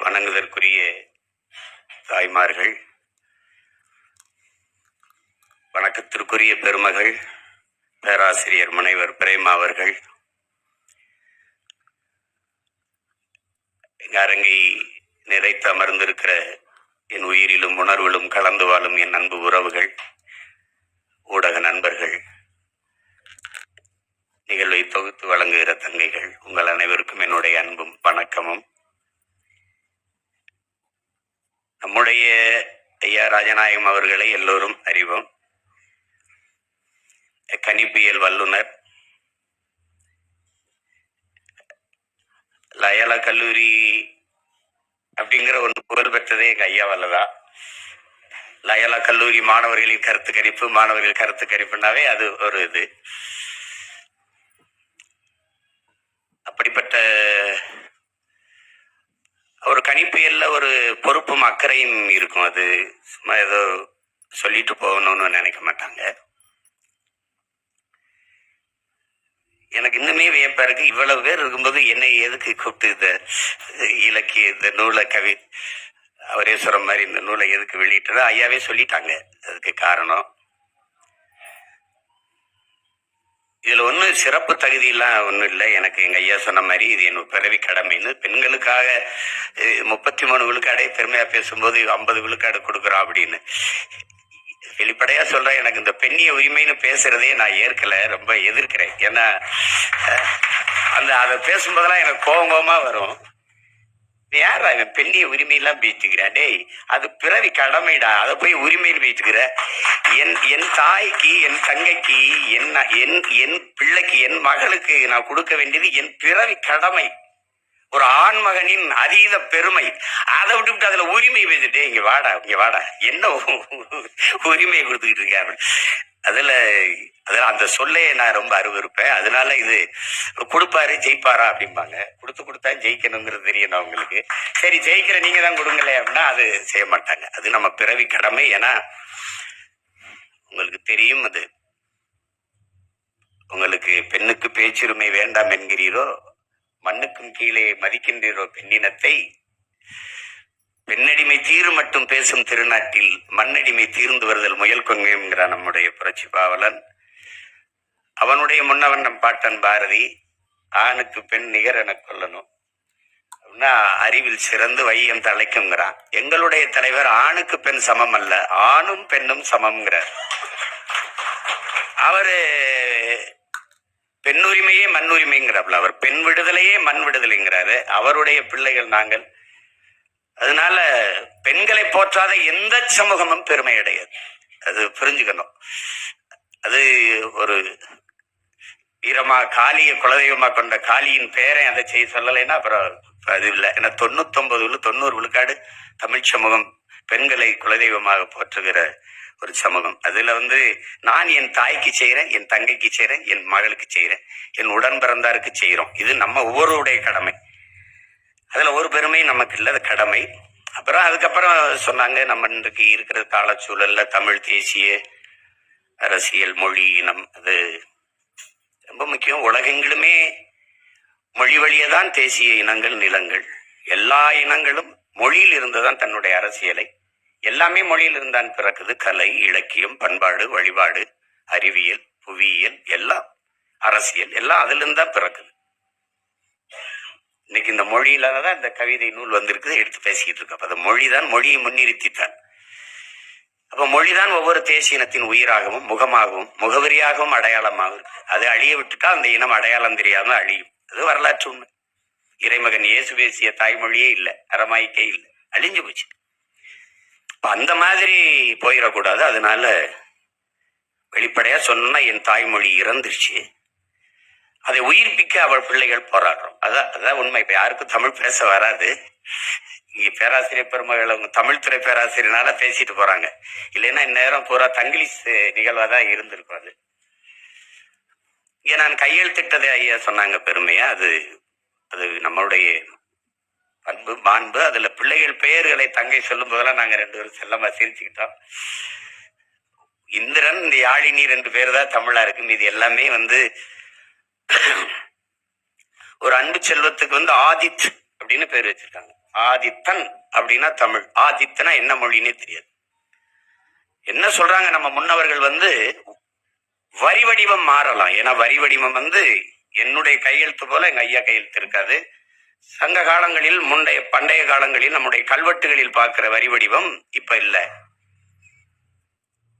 வணங்குதற்குரிய தாய்மார்கள் வணக்கத்திற்குரிய பெருமகள் பேராசிரியர் முனைவர் பிரேமா அவர்கள் அரங்கை நிறைத்து அமர்ந்திருக்கிற என் உயிரிலும் உணர்விலும் கலந்து வாழும் என் அன்பு உறவுகள் ஊடக நண்பர்கள் நிகழ்வை தொகுத்து வழங்குகிற தங்கைகள் உங்கள் அனைவருக்கும் என்னுடைய அன்பும் வணக்கமும். நம்முடைய ஐயா ராஜநாயகம் அவர்களை எல்லோரும் அறிவோம். கணிப்பியல் வல்லுனர் லயலா கல்லூரி அப்படிங்கிற ஒன்று புகழ் பெற்றதே எங்கள் ஐயா தான் லயலா கல்லூரி மாணவர்களின் கருத்து கணிப்பு மாணவர்கள் கருத்து கணிப்புனாவே அது ஒரு இது. அப்படிப்பட்ட ஒரு கணிப்பியல்ல ஒரு பொறுப்பும் அக்கறையும் இருக்கும். அது சும்மா ஏதோ சொல்லிட்டு போகணும்னு நினைக்க மாட்டாங்க. எனக்கு இன்னுமே வியப்பா இருக்கு. இவ்வளவு பேர் இருக்கும்போது என்னை எதுக்கு கூப்பிட்டு இந்த இலக்கிய இந்த நூலை கவி அவரே சொல்ற மாதிரி இந்த நூலை எதுக்கு வெளியிட்டதோ ஐயாவே சொல்லிட்டாங்க. அதுக்கு காரணம் இதுல ஒண்ணு சிறப்பு தகுதியெல்லாம் ஒண்ணும் இல்லை. எனக்கு எங்க ஐயா சொன்ன மாதிரி இது என் பிறவி கடமைன்னு பெண்களுக்காக முப்பத்தி மூணு விழுக்காடை பெருமையா பேசும்போது ஐம்பது விழுக்காடு கொடுக்குறோம் அப்படின்னு. வெளிப்படையா சொல்றேன் எனக்கு இந்த பெண்ணிய உரிமைன்னு பேசுறதே நான் ஏற்கல ரொம்ப எதிர்க்கிறேன். ஏன்னா அந்த அதை பேசும்போதெல்லாம் எனக்கு கோபம் கோபமா வரும். யாரா இவன் பெண்ணிய உரிமையெல்லாம் பேச்சுக்கிறான் டேய் அது பிறவி கடமைடா. அதை போய் உரிமையில் பேச்சுக்கிற என் என் தாய்க்கு என் தங்கைக்கு என் என் என் பிள்ளைக்கு என் மகளுக்கு நான் கொடுக்க வேண்டியது என் பிறவி கடமை. ஒரு ஆண்மகனின் அதீத பெருமை. அதை விட்டுவிட்டு அதுல உரிமை பேசிட்டே இங்க வாடா இங்க வாடா. என்ன உரிமையை கொடுத்துக்கிட்டு இருக்காரு. அதுல அதுல அந்த சொல்லையே நான் ரொம்ப அருவறுப்பேன் அதனால இது கொடுப்பாரு ஜெயிப்பாரா அப்படிம்பாங்க. கொடுத்து கொடுத்தா ஜெயிக்கணுங்கிறது தெரியணும் அவங்களுக்கு சரி ஜெயிக்கிற நீங்க தான் கொடுங்களே அப்படின்னா அது செய்ய மாட்டாங்க. அது நம்ம பிறவி கடமை ஏன்னா உங்களுக்கு தெரியும் அது. உங்களுக்கு பெண்ணுக்கு பேச்சுரிமை வேண்டாம் என்கிறீரோ மண்ணுக்கும் கீழே மதிக்கின்றீரோ பெண்ணினத்தை பெண்ணடிமை தீர் மட்டும் பேசும் திருநாட்டில் மண்ணடிமை தீர்ந்து வருதல் முயல் கொங்கைங்கிறான் நம்முடைய புரட்சி பாவலன். அவனுடைய முன்னவன் நம் பாட்டன் பாரதி ஆணுக்கு பெண் நிகர் என கொல்லணும் அப்படின்னா அறிவில் சிறந்து வையம் தலைக்குங்கிறான் எங்களுடைய தலைவர் ஆணுக்கு பெண் சமம் அல்ல ஆணும் பெண்ணும் சமம்ங்கிறார். அவரு பெண் உரிமையே மண் உரிமைங்கிறாப்ல அவர் பெண் விடுதலையே மண் விடுதலைங்கிறாரு. அவருடைய பிள்ளைகள் நாங்கள். அதனால பெண்களை போற்றாத எந்த சமூகமும் பெருமை அடையாது. அது புரிஞ்சுக்கணும். அது ஒரு வீரமா காளியை குலதெய்வமா கொண்ட காளியின் பேரை அதை செய்ய சொல்லலைன்னா அப்புறம் அது இல்லை. ஏன்னா தொண்ணூத்தொன்பது விழு தொண்ணூறு விழுக்காடு தமிழ் சமூகம் பெண்களை குலதெய்வமாக போற்றுகிற ஒரு சமூகம். அதுல வந்து நான் என் தாய்க்கு செய்கிறேன் என் தங்கைக்கு செய்கிறேன் என் மகளுக்கு செய்கிறேன் என் உடன் பிறந்தாருக்கு செய்கிறோம் இது நம்ம ஒவ்வொருடைய கடமை. அதுல ஒரு பெருமை நமக்கு இல்லை அது கடமை. அப்புறம் அதுக்கப்புறம் சொன்னாங்க நம்ம இன்றைக்கு இருக்கிற காலச்சூழல்ல தமிழ் தேசிய அரசியல் மொழி இனம் அது ரொம்ப முக்கியம். உலகெங்கிலுமே மொழி வழியே தான் தேசிய இனங்கள் நிலங்கள். எல்லா இனங்களும் மொழியில் இருந்துதான் தன்னுடைய அரசியலை. எல்லாமே மொழியில் இருந்தான் பிறக்குது. கலை இலக்கியம் பண்பாடு வழிபாடு அறிவியல் புவியியல் எல்லாம் அரசியல். எல்லாம் அதுலேருந்து தான் பிறக்குது. இன்னைக்கு இந்த மொழியில தான் இந்த கவிதை நூல் வந்திருக்குது. எடுத்து பேசிக்கிட்டு இருக்கோம். அப்ப அந்த மொழிதான் மொழியை முன்னிறுத்தித்தான். அப்ப மொழிதான் ஒவ்வொரு தேசிய இனத்தின் உயிராகவும் முகமாகவும் முகவரியாகவும் அடையாளமாகும் அது அழிய விட்டுட்டா அந்த இனம் அடையாளம் தெரியாம அழியும். அது வரலாற்று உண்மை. இறைமகன் இயேசு பேசிய தாய்மொழியே இல்லை அரமாய்க்கே இல்லை. அழிஞ்சு போச்சு. அப்ப அந்த மாதிரி போயிடக்கூடாது. அதனால வெளிப்படையா சொன்னா என் தாய்மொழி இறந்துருச்சு. அதை உயிர்ப்பிக்க அவள் பிள்ளைகள் போராடுறோம். அதான் அதான் உண்மை. இப்ப யாருக்கும் தமிழ் பேச வராது. இங்க பேராசிரியர் பெருமகள் அவங்க தமிழ் பேராசிரியர்னால பேசிட்டு போறாங்க. இல்லைன்னா இந்நேரம் பூரா தங்கிலீஷ் நிகழ்வா தான் இருந்திருக்கும் அது. இங்க நான் கையெழுத்திட்டதை ஐயா சொன்னாங்க பெருமையா. அது அது நம்மளுடைய பண்பு மாண்பு அதுல பிள்ளைகள் பெயர்களை தங்கை சொல்லும் போதெல்லாம் நாங்க ரெண்டு பேரும் செல்லமா சிரிச்சுக்கிட்டோம். இந்திரன் இந்த யாழினி ரெண்டு பேர் தான் தமிழா இருக்கு. இது எல்லாமே வந்து ஒரு அன்பு செல்வத்துக்கு வந்து ஆதித் அப்படின்னு பேர் வச்சிருக்காங்க. ஆதித்தன் அப்படின்னா தமிழ். ஆதித்தனா என்ன மொழின்னே தெரியாது. என்ன சொல்றாங்க நம்ம முன்னவர்கள் வந்து வரி வடிவம் மாறலாம். ஏன்னா வரி வடிவம் வந்து என்னுடைய கையெழுத்து போல எங்க ஐயா கையெழுத்து இருக்காது. சங்க காலங்களில் முந்தைய பண்டைய காலங்களில் நம்முடைய கல்வெட்டுகளில் பார்க்கிற வரி வடிவம் இப்ப இல்ல.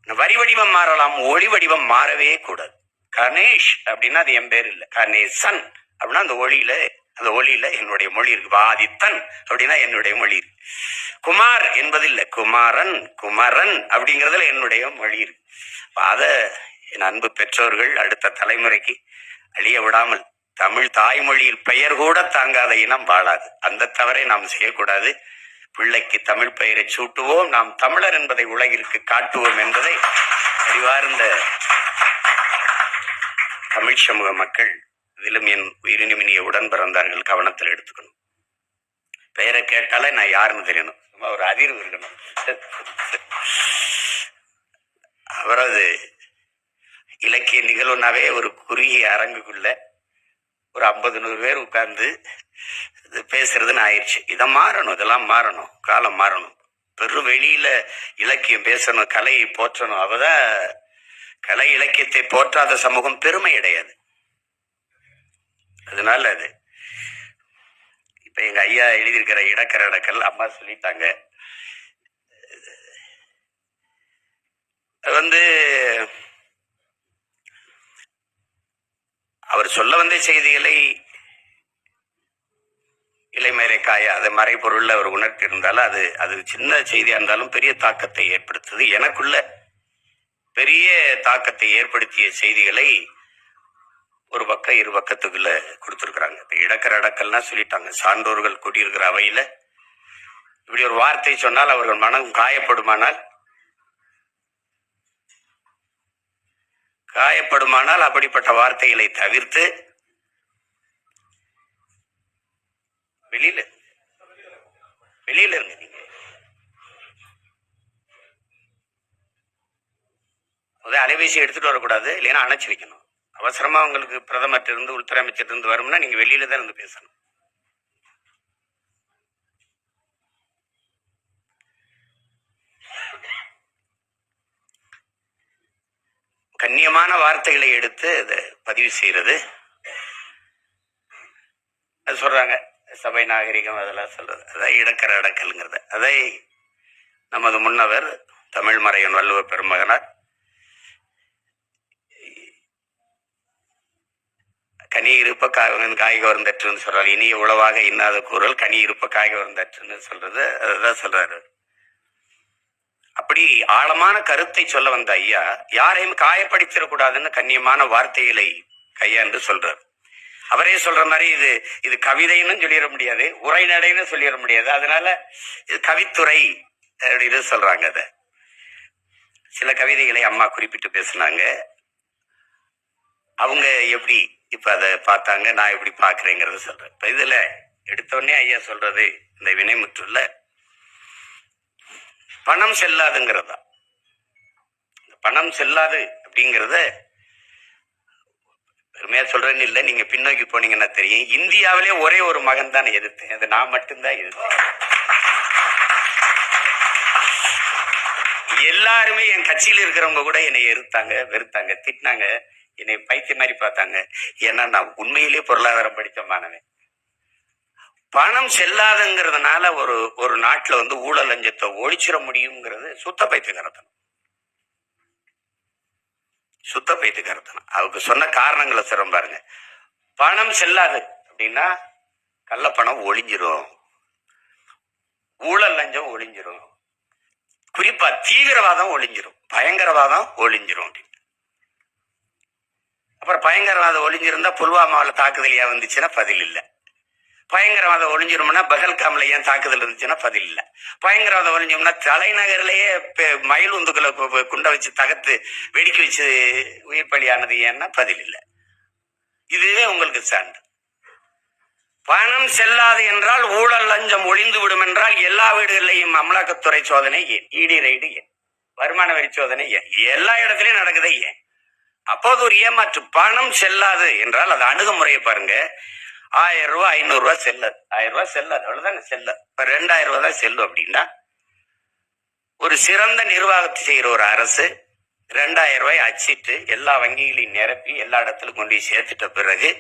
வரி வடிவம் மாறலாம் ஒளி வடிவம் மாறவே கூடாது. கணேஷ் அப்படின்னா அது என் பேர் இல்ல. கணேசன் அப்படின்னா அந்த ஒளியில அந்த ஒளியில என்னுடைய மொழி இருக்கு. ஆதித்தன் அப்படின்னா என்னுடைய மொழி இருக்கு. குமார் என்பது குமாரன் குமரன் அப்படிங்கறதுல என்னுடைய மொழி இருக்கு. அத என் அன்பு பெற்றோர்கள் அடுத்த தலைமுறைக்கு அழிய விடாமல் தமிழ் தாய்மொழியில் பெயர் கூட தாங்காத இனம் வாழாது. அந்த தவறை நாம் செய்யக்கூடாது. பிள்ளைக்கு தமிழ் பெயரை சூட்டுவோம். நாம் தமிழர் என்பதை உலகிற்கு காட்டுவோம் என்பதை அறிவார்ந்த தமிழ் சமூக மக்கள் இதிலும் என் உயிரின் உடன் பிறந்தார்கள் கவனத்தில் எடுத்துக்கணும். பெயரை கேட்டாலே நான் யாருன்னு தெரியணும். சும்மா ஒரு அதிர்வு இருக்கணும். அவரது இலக்கிய நிகழ்வுனாவே ஒரு குறுகிய அரங்குக்குள்ள ஒரு ஐம்பது நூறு பேர் உட்கார்ந்து இது பேசுறதுன்னு ஆயிடுச்சு. இதை மாறணும் இதெல்லாம் மாறணும் காலம் மாறணும். பெரு வெளியில இலக்கியம் பேசணும் கலையை போற்றணும். அவதான் கலை இலக்கியத்தை போற்றாத சமூகம் பெருமை அடையாது. அதனால அது இப்ப எங்க ஐயா எழுதியிருக்கிற இடக்கர இடக்கல் அம்மா சொல்லிட்டாங்க. அது வந்து அவர் சொல்ல வந்த செய்திகளை இலைமறை காய அது மறைபொருள்ல அவர் உணர்த்தி இருந்தாலும் அது அது சின்ன செய்தியாக இருந்தாலும் பெரிய தாக்கத்தை ஏற்படுத்துது. எனக்குள்ள பெரிய தாக்கத்தை ஏற்படுத்திய செய்திகளை ஒரு பக்கம் இரு பக்கத்துக்குள்ள கொடுத்துருக்குறாங்க. இப்ப இடக்கர அடக்கல்னா சொல்லிட்டாங்க. சான்றோர்கள் கூடியிருக்கிற அவையில. இப்படி ஒரு வார்த்தை சொன்னால் அவர்கள் மனம் காயப்படுமானால் காயப்படுமானால் அப்படிப்பட்ட வார்த்தைகளை தவிர்த்து வெளியில வெளியில இருங்க நீங்க. முதல்ல அலைபேசி எடுத்துட்டு வரக்கூடாது இல்லைன்னா அணைச்சு வைக்கணும். அவசரமா உங்களுக்கு பிரதமர் இருந்து உள்துறை அமைச்சர் இருந்து வரும்னா நீங்க வெளியில தான் இருந்து பேசணும். கண்ணியமான வார்த்தைகளை எடுத்து அதை பதிவு செய்யறது. அது சொல்றாங்க சபை நாகரிகம் அதெல்லாம் சொல்றது. அதை இடக்கர அடக்கல்ங்கிறத. அதை நமது முன்னவர் தமிழ் மறையன் வள்ளுவ பெருமகனார் கனி இருப்ப காய் காய்க வருந்தற்றுன்னு சொல்றாரு இனி உளவாக இன்னாத கூறல் கனி இருப்ப காய்க வருந்தற்றுன்னு சொல்றது அதுதான் சொல்றாரு. அப்படி ஆழமான கருத்தை சொல்ல வந்த ஐயா யாரையும் காயப்படுத்திடக்கூடாதுன்னு கண்ணியமான வார்த்தைகளை கையாண்டு சொல்றார். அவரே சொல்ற மாதிரி இது இது கவிதைன்னு சொல்லிட முடியாது உரைநடைன்னு சொல்லிட முடியாது. அதனால இது கவித்துறை அப்படின்னு சொல்றாங்க அத. சில கவிதைகளை அம்மா குறிப்பிட்டு பேசினாங்க. அவங்க எப்படி இப்ப அதை பார்த்தாங்க நான் எப்படி பாக்குறேங்கிறத சொல்றேன். இப்ப இதுல எடுத்தோடனே ஐயா சொல்றது இந்த வினைமுற்றுல பணம் செல்லாதுங்கிறதா? இந்த பணம் செல்லாது அப்படிங்கிறத பெருமையா சொல்றேன்னு இல்லை நீங்க பின்னோக்கி போனீங்கன்னா தெரியும். இந்தியாவிலே ஒரே ஒரு மகன் தான் எதிர்த்தேன். அது நான் மட்டும்தான் எதிர்த்தேன். எல்லாருமே என் கட்சியில் இருக்கிறவங்க கூட என்னை எதிர்த்தாங்க வெறுத்தாங்க திட்டினாங்க. என்னை பைத்திய மாதிரி பார்த்தாங்க. ஏன்னா நான் உண்மையிலேயே பொருளாதாரம் படித்த மாணவன். பணம் செல்லாதுங்கிறதுனால ஒரு ஒரு நாட்டில் வந்து ஊழல் லஞ்சத்தை ஒழிச்சிட முடியுங்கிறது சுத்த பைத்தியகாரத்தனம் சுத்த பைத்தியகாரத்தனம் அவருக்கு சொன்ன காரணங்களை சொல்றேன் பாருங்க. பணம் செல்லாது அப்படின்னா கள்ளப்பணம் ஒளிஞ்சிரும் ஊழல் லஞ்சம் ஒளிஞ்சிரும் குறிப்பா தீவிரவாதம் ஒளிஞ்சிரும் பயங்கரவாதம் ஒளிஞ்சிரும் அப்படின்னு. அப்புறம் பயங்கரவாதம் ஒளிஞ்சிருந்தா புல்வாமாவில் தாக்குதல் ஏன் வந்துச்சுன்னா பதில் இல்லை. பயங்கரவாதம் ஒளிஞ்சிரும்னா பகல்காம்ல ஏன் தாக்குதல் இருந்துச்சுன்னா பதில் இல்லை. பயங்கரவாதம் ஒளிஞ்சோம்னா தலைநகர்லயே இப்போ மயில் உந்துக்களை குண்டை வச்சு தகர்த்து வெடிக்க வச்சு உயிர் பலியானது ஏன்னா பதில் இல்லை. இதுவே உங்களுக்கு சான்று. பணம் செல்லாது என்றால் ஊழல் லஞ்சம் ஒளிந்து விடும் என்றால் எல்லா வீடுகளிலையும் அமலாக்கத்துறை சோதனை ஏன்? இடி ரைடு ஏன்? வருமான வரி சோதனை ஏன்? எல்லா இடத்துலையும் நடக்குதே ஏன்? அப்போது ஒரு ஏமாற்று பணம் செல்லாது என்றால் அது அணுகுமுறையை பாருங்க. ஆயிரம் ரூபாய் ஐநூறு ரூபாய் செல்லாது. ஆயிரம் ரூபாய் செல்லாது. அவ்வளவுதானே செல்ல. இப்ப ரெண்டாயிரம் ரூபாய் தான் செல்லும் அப்படின்னா ஒரு சிறந்த நிர்வாகத்தை செய்கிற ஒரு அரசு ரெண்டாயிரம் ரூபாய் அச்சிட்டு எல்லா வங்கிகளையும் நிரப்பி எல்லா இடத்துலையும் கொண்டு போய் சேர்த்துட்ட பிறகு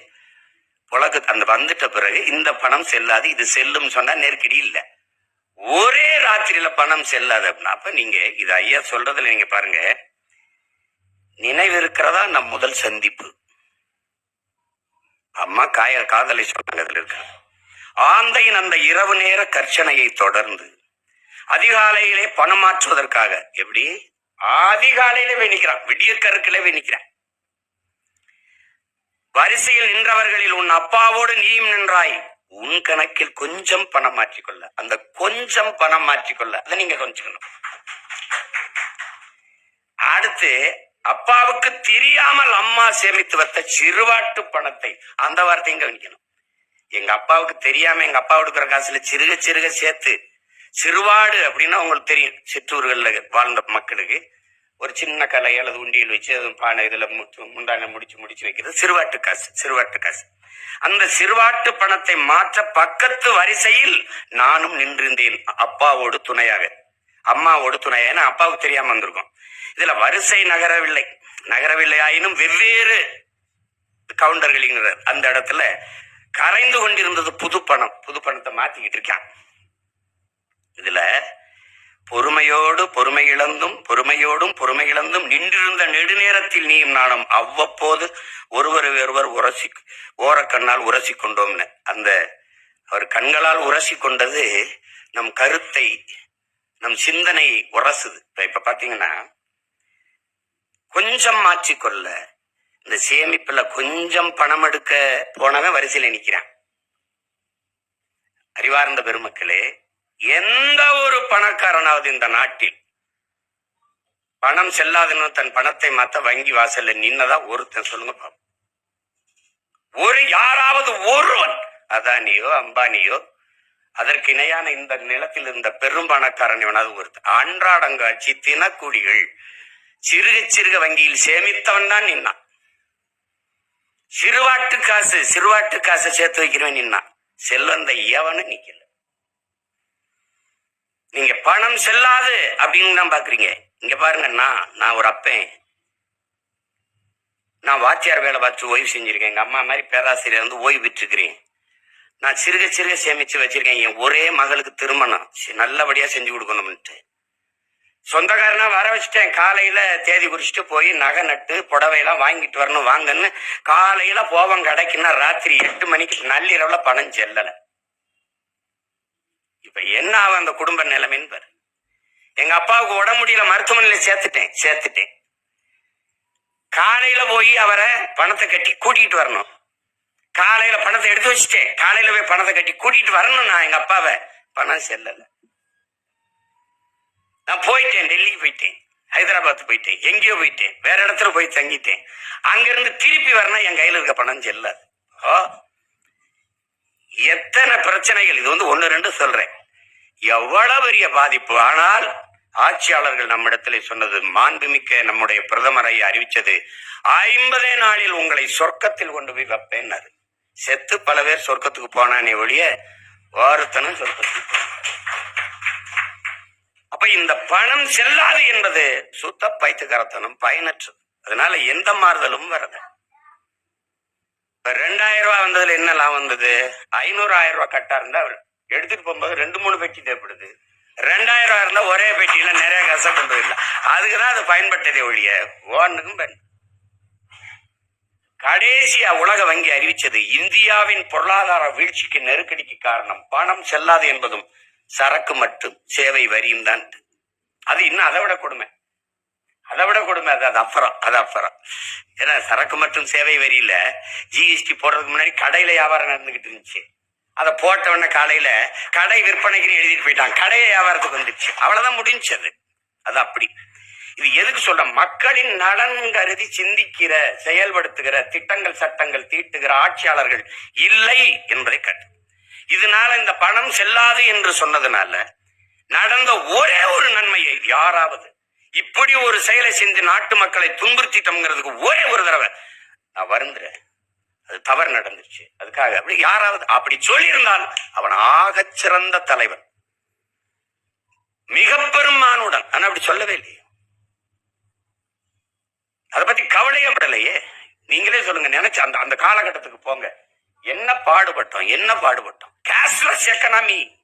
புழக்கு அந்த வந்துட்ட பிறகு இந்த பணம் செல்லாது இது செல்லும் சொன்னா நெருக்கடி இல்லை. ஒரே ராத்திரியில பணம் செல்லாது அப்படின்னா அப்ப நீங்க இது ஐயா சொல்றதுல நீங்க பாருங்க நினைவிருக்கிறதா? நம் முதல் சந்திப்பு. அம்மா காய காதலை சொன்னாங்க ஆந்தையின் அந்த இரவு நேர கர்ச்சனையை தொடர்ந்து அதிகாலையிலே பணம் மாற்றுவதற்காக எப்படி? அதிகாலையிலே வேணிக்கிறான் விடிய கருக்கிலே வேணிக்கிறான் வரிசையில் நின்றவர்களில் உன் அப்பாவோடு நீயும் நின்றாய். உன் கணக்கில் கொஞ்சம் பணம் மாற்றிக்கொள்ள. அந்த கொஞ்சம் பணம் மாற்றிக்கொள்ள. அதை நீங்க கொஞ்சிக்கணும் அடுத்து அப்பாவுக்கு தெரியாமல் அம்மா சேமித்து வைத்த சிறுவாட்டு பணத்தை அந்த வார்த்தையும் கவனிக்கணும். எங்க அப்பாவுக்கு தெரியாம எங்க அப்பா கொடுக்குற காசுல சிறுக சிறுக சேர்த்து சிறுவாடு அப்படின்னா உங்களுக்கு தெரியும். சிற்றூர்களில் வாழ்ந்த மக்களுக்கு ஒரு சின்ன கலை அல்லது உண்டியல் வச்சு அது பானை இதில் முத்து- முந்தானை முடிச்சு முடிச்சு வைக்கிறது சிறுவாட்டு காசு சிறுவாட்டு காசு. அந்த சிறுவாட்டு பணத்தை மாற்ற பக்கத்து வரிசையில் நானும் நின்றிருந்தேன் அப்பாவோடு துணையாக. அம்மாவோடு துணையாக ஏன்னா அப்பாவுக்கு தெரியாம வந்திருக்கும். இதுல வரிசை நகரவில்லை. நகரவில்லை ஆயினும் வெவ்வேறு கவுண்டர்கள் அந்த இடத்துல கரைந்து கொண்டிருந்தது புது பணம் புது பணத்தை மாத்திக்கிட்டு இருக்கான். இதுல பொறுமையோடு பொறுமை இழந்தும் பொறுமையோடும் பொறுமை இழந்தும் நின்றிருந்த நெடுநேரத்தில் நீயும் நானும் அவ்வப்போது ஒருவர் ஒருவர் உரசி ஓரக்கண்ணால் உரசி கொண்டோம்னு. அந்த அவர் கண்களால் உரசி கொண்டது நம் கருத்தை நம் சிந்தனை உரசுது இப்ப இப்ப பாத்தீங்கன்னா கொஞ்சம் மாற்றிக்கொள்ள இந்த சேமிப்புல கொஞ்சம் பணம் எடுக்க போனவன் வரிசையில நிக்கிறான் அறிவார்ந்த பெருமக்களே எந்த ஒரு பணக்காரனாவது இந்த நாட்டில் பணம் செல்லாதுன்னு தன் பணத்தை மாத்த வங்கி வாசல்ல நின்னதா ஒருத்தன் சொல்லுங்க பாப்போம். ஒரு யாராவது ஒருவன் அதானியோ அம்பானியோ அதற்கு இணையான இந்த நிலத்தில் இருந்த பெரும் பணக்காரன் இவனாவது ஒருத்தன் அன்றாடங்காட்சி தினக்கூலிகள். சிறுக சிறுக வங்கியில் சேமித்தவன் தான் நின்னான். சிறுவாட்டு காசு சிறுவாட்டு காசு சேர்த்து வைக்கிறவன் நின்னான். செல்வந்த எவனும் நிக்கல. நீங்க பணம் செல்லாது அப்படின்னு தான் பாக்குறீங்க. இங்க பாருங்க நான் நான் ஒரு அப்பேன். நான் வாத்தியார் வேலை பார்த்து ஓய்வு செஞ்சிருக்கேன். எங்க அம்மா மாதிரி பேராசிரியர் வந்து ஓய்வு பெற்றிருக்கிறேன் நான் சிறுக சிறுக சேமிச்சு வச்சிருக்கேன். என் ஒரே மகளுக்கு திருமணம். நல்லபடியா செஞ்சு கொடுக்கணும்னுட்டு சொந்தக்காரனா வர வச்சுட்டேன். காலையில தேதி குறிச்சிட்டு போய் நகை நட்டு புடவையெல்லாம் வாங்கிட்டு வரணும் வாங்கன்னு. காலையில போவன் கடைக்குன்னா ராத்திரி எட்டு மணிக்கு நள்ளிரவுல பணம் செல்லல. இப்ப என்ன ஆகும் அந்த குடும்ப நிலைமைன்னு பாரு எங்க அப்பாவுக்கு உடம்பு முடியல மருத்துவமனையில சேர்த்துட்டேன் சேர்த்துட்டேன். காலையில போய் அவரை பணத்தை கட்டி கூட்டிட்டு வரணும். காலையில பணத்தை எடுத்து வச்சுட்டேன். காலையில போய் பணத்தை கட்டி கூட்டிட்டு வரணும் நான் எங்க அப்பாவை. பணம் செல்லல. நான் போயிட்டேன் டெல்லி போயிட்டேன். ஹைதராபாத் போயிட்டேன். எங்கேயோ போயிட்டேன். வேற இடத்துல போய் தங்கிட்டேன். அங்கிருந்து திருப்பி வரணும் என் கையில இருக்க பணம் செல்லாது. ஓ. எத்தனை பிரச்சனைகள்? இது வந்து ஒன்னு ரெண்டு சொல்றேன். எவ்வளவு பெரிய பாதிப்பு. ஆனால் ஆட்சியாளர்கள் நம்மிடத்தில் சொன்னது மாண்புமிக்க நம்முடைய பிரதமரை அறிவிச்சது ஐம்பதே நாளில் உங்களை சொர்க்கத்தில் கொண்டு போய் அது. செத்து பல பேர் சொர்க்கத்துக்கு போனானே ஒழிய ஒருத்தனும் சொர்க்கத்துக்கு அப்ப இந்த பணம் செல்லாது என்பது சுத்த பைத்துக்கரத்தனம் பயனற்றது. அதனால எந்த மாறுதலும் வரது இப்ப ரெண்டாயிரம் ரூபாய் வந்ததுல என்ன லாபம் வந்தது? ஐநூறு ஆயிரம் ரூபாய் கட்டா இருந்தா எடுத்துட்டு போகும்போது ரெண்டு மூணு பெட்டி தேவைப்படுது. ரெண்டாயிரம் ரூபாய் இருந்தா ஒரே பெட்டியில நிறைய காசை கொண்டு போயிடலாம். அதுக்குதான் அது பயன்பட்டதே ஒழிய ஓனுக்கும் பயன்படுது கடைசியா உலக வங்கி அறிவிச்சது இந்தியாவின் பொருளாதார வீழ்ச்சிக்கு நெருக்கடிக்கு காரணம். பணம் செல்லாது என்பதும் சரக்கு மட்டும் சேவை வரியும் தான். அது இன்னும் அதை விட கொடுமை. அதை விட கொடுமை. அது அது அப்புறம் அது அப்புறம். ஏன்னா சரக்கு மற்றும் சேவை வரியில ஜிஎஸ்டி போடுறதுக்கு முன்னாடி கடையில வியாபாரம் நடந்துகிட்டு இருந்துச்சு. அதை போட்ட உடனே காலையில கடை விற்பனைக்குன்னு எழுதிட்டு போயிட்டான். கடையை வியாபாரத்துக்கு வந்துடுச்சு. அவ்வளவுதான் முடிஞ்சுச்சு அது அது அப்படி. இது எதுக்கு சொல்ற? மக்களின் நலன் கருதி சிந்திக்கிற செயல்படுத்துகிற திட்டங்கள் சட்டங்கள் தீட்டுகிற ஆட்சியாளர்கள் இல்லை என்பதை கட்டு இதனால இந்த பணம் செல்லாது என்று சொன்னதுனால நடந்த ஒரே ஒரு நன்மையை யாராவது இப்படி ஒரு செயலை செஞ்சு நாட்டு மக்களை துன்புறுத்திட்டோம்ங்கிறதுக்கு ஒரே ஒரு தடவை நான் வருந்துறேன். அது தவறு நடந்துச்சு அதுக்காக அப்படி யாராவது அப்படி சொல்லியிருந்தால் அவன் ஆகச்சிறந்த தலைவன். மிக பெரும் மானுடன் ஆனா அப்படி சொல்லவே இல்லையே. அதை பத்தி கவலையே படலையே. நீங்களே சொல்லுங்க நினைச்சு அந்த அந்த காலகட்டத்துக்கு போங்க. என்ன பாடுபட்டோம் என்ன பாடுபட்டோம்? Cashless economy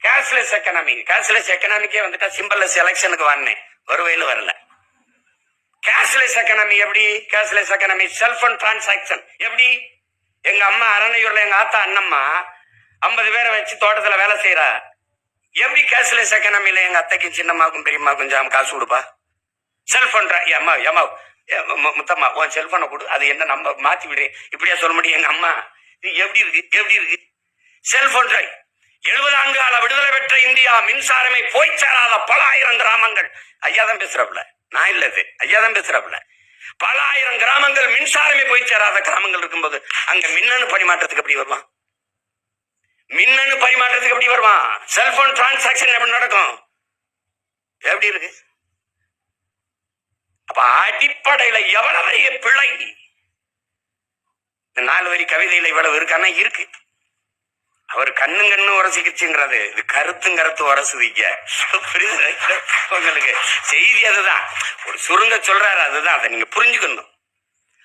cashless economy cashless எக்கனாமிக்கே வந்துட்டா சிம்பிள்லெஸ் எலெக்ஷனுக்கு வரனேன் வருவையில் வரல. கேஷ்லெஸ் எக்கனாமி எப்படி? கேஷ்லெஸ் எக்கனாமி செல்போன் டிரான்சாக்சன் எப்படி? எங்க அம்மா அரணையூர்ல எங்க ஆத்தா அண்ணம்மா ஐம்பது பேரை வச்சு தோட்டத்துல வேலை செய்யறா எப்படி கேஷ்லெஸ் எக்கனாமில எங்க அத்தைக்கும் சின்னம்மாக்கும் பெரியம்மாக்கும் ஜாம் காசு கொடுப்பா? செல்போன்ற ஏமா ஏமா முத்தம்மா உன் செல்போனை கொடு. அது என்ன நம்ம மாத்தி விடு. இப்படியா சொல்ல முடியும் எங்க அம்மா? இது எப்படி இருக்கு? எப்படி இருக்கு? செல்போன் டிரை. எழுபது கால விடுதலை பெற்ற இந்தியா மின்சாரமே போய் சேராத பல ஆயிரம் கிராமங்கள். ஐயா தான் பேசுறாப்புல. நான் இல்ல இது. ஐயா தான் பேசுறாப்புல. பல ஆயிரம் கிராமங்கள் மின்சாரமே போய் சேராத கிராமங்கள் இருக்கும்போது அங்க மின்னணு பரிமாற்றத்துக்கு எப்படி வருவான்? மின்னணு பரிமாற்றத்துக்கு எப்படி வருவான்? செல்போன் டிரான்சாக்சன் எப்படி நடக்கும்? எப்படி இருக்கு? அப்ப அடிப்படையில எவ்வளவு பெரிய பிழை? இந்த நாலு வரி கவிதையில இவ்வளவு இருக்கான்னா இருக்கு. அவர் கண்ணு கண்ணு உரசிக்கிச்சுங்கிறது இது கருத்தும் கருத்து உரசுதிங்க புரியுது? உங்களுக்கு செய்தி அதுதான். ஒரு சுருங்க சொல்றாரு அதுதான். அதை நீங்க புரிஞ்சுக்கணும்.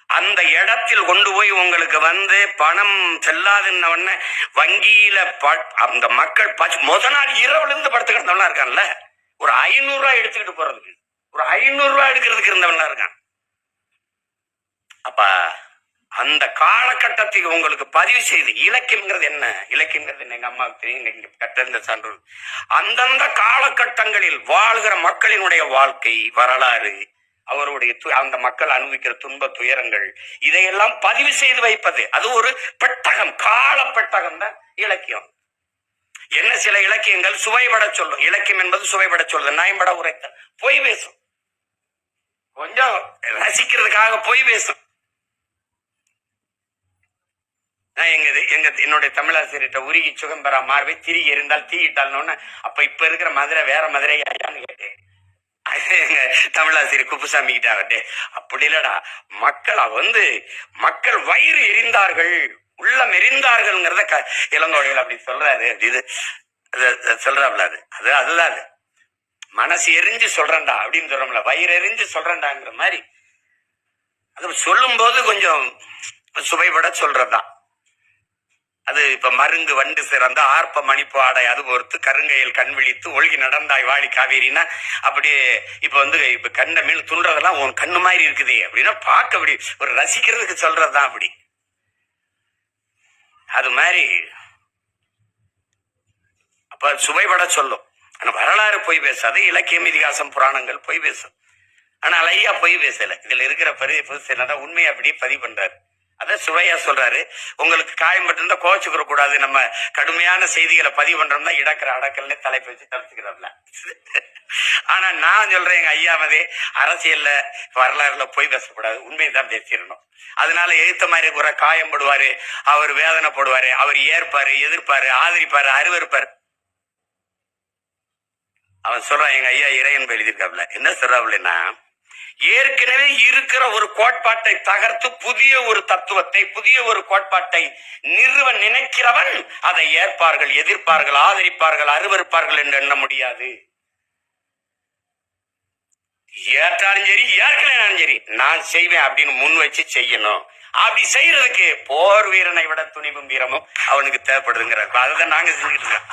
அந்த இடத்தில் கொண்டு போய் உங்களுக்கு வந்து பணம் செல்லாதுன்ன உடனே வங்கியில அந்த மக்கள் பச்ச- முத நாள் இரவுல இருந்து படுத்து கிடந்தவனா இருக்கான்ல? ஒரு ஐநூறு ரூபாய் எடுத்துக்கிட்டு போறதுக்கு. ஒரு ஐநூறு ரூபாய் எடுக்கிறதுக்கு இருந்தவனா இருக்கான். அப்ப அந்த காலகட்டத்துக்கு உங்களுக்கு பதிவு செய்து இலக்கியம்ங்கிறது என்ன? இலக்கியம்ங்கிறது எங்க அம்மாவுக்கு தெரியும் இங்க கற்றிருந்த சான்று. அந்தந்த காலகட்டங்களில் வாழ்கிற மக்களினுடைய வாழ்க்கை வரலாறு அவருடைய து- அந்த மக்கள் அனுபவிக்கிற துன்ப துயரங்கள் இதையெல்லாம் பதிவு செய்து வைப்பது அது ஒரு பெட்டகம் கால பெட்டகம் தான் இலக்கியம். என்ன சில இலக்கியங்கள் சுவைபட சொல்லும். இலக்கியம் என்பது சுவைபட சொல்லுது. நாயம்பட உரைத்த பொய் பேசும். கொஞ்சம் ரசிக்கிறதுக்காக போய் பேசும் நான் எங்க எங்க என்னுடைய தமிழாசிரியர்கிட்ட உருகி சுகம் பெறா மார்பை திரிகி இருந்தால் தீயிட்டால்னு அப்ப இப்ப இருக்கிற மதுரை வேற மதுரை ஐயான்னு கேட்டேன். எங்க தமிழாசிரியர் குப்புசாமி கிட்ட அவர்கிட்ட அப்படி இல்லடா மக்கள் வந்து மக்கள் வயிறு எரிந்தார்கள் உள்ளம் எரிந்தார்கள்ங்கிறத க இளங்கோடிகள் அப்படி சொல்றாரு. அப்படி இது அது சொல்றாப்ல அது. அது அதுதான் அது. மனசு எரிஞ்சு சொல்றேன்டா அப்படின்னு சொல்றோம்ல வயிறு எரிஞ்சு சொல்றேன்டாங்கிற மாதிரி. அது சொல்லும் போது கொஞ்சம் சுவைபட சொல்றதுதான். அது இப்ப மருங்கு வண்டு சிறந்த ஆர்ப்ப மணிப்பு ஆடை அது பொறுத்து கருங்கையில் கண் விழித்து ஒழுகி நடந்தாய் வாழி காவேரினா அப்படியே இப்ப வந்து இப்ப கண்ணை மீன் துன்றதெல்லாம் உன் கண்ணு மாதிரி இருக்குதே அப்படின்னா பார்க்க அப்படி ஒரு ரசிக்கிறதுக்கு சொல்றதுதான் அப்படி. அது மாதிரி அப்ப சுவைபட சொல்லும். ஆனால் வரலாறு பொய் பேசாது இலக்கியம் இதிகாசம் புராணங்கள் பொய் பேசும் ஆனால் ஐயா பொய் பேசல. இதில் இருக்கிற பரி தான் உண்மையை அப்படியே பதிவு பண்றாரு. அதை சுவையா சொல்றாரு. உங்களுக்கு காயம் பட்டிருந்தா கோச்சுக்கிற கூடாது. நம்ம கடுமையான செய்திகளை பதிவு பண்றோம்னா இடக்கிற அடக்கல்னு தலைப்பு வச்சு தடுத்துக்கிறோம்ல ஆனா நான் சொல்றேன் எங்க ஐயாவதே அரசியல்ல வரலாறுல போய் பேசக்கூடாது. உண்மையை தான் பேசிடணும். அதனால எழுத்த மாதிரி கூட காயம்படுவாரு அவர் வேதனைப்படுவாரு அவர் ஏற்பாரு எதிர்ப்பாரு ஆதரிப்பாரு அருவறுப்பாரு அவன் சொல்றான் எங்க ஐயா இறையன்பு எழுதியிருக்காப்ல என்ன சொல்றாப்லன்னா ஏற்கனவே இருக்கிற ஒரு கோட்பாட்டை தகர்த்து புதிய ஒரு தத்துவத்தை புதிய ஒரு கோட்பாட்டை நிறுவ நினைக்கிறவன் அதை ஏற்பார்கள் எதிர்ப்பார்கள் ஆதரிப்பார்கள் அருவருப்பார்கள் என்று எண்ண முடியாது. ஏற்றாலும் சரி ஏற்கனவே சரி நான் செய்வேன் அப்படின்னு முன் வச்சு செய்யணும். அப்படி செய்யறதுக்கு போர் வீரனை விட துணிவும் வீரமும் அவனுக்கு தேவைப்படுதுங்கிற அதுதான் நாங்க செஞ்சுக்கிட்டு இருக்கோம்.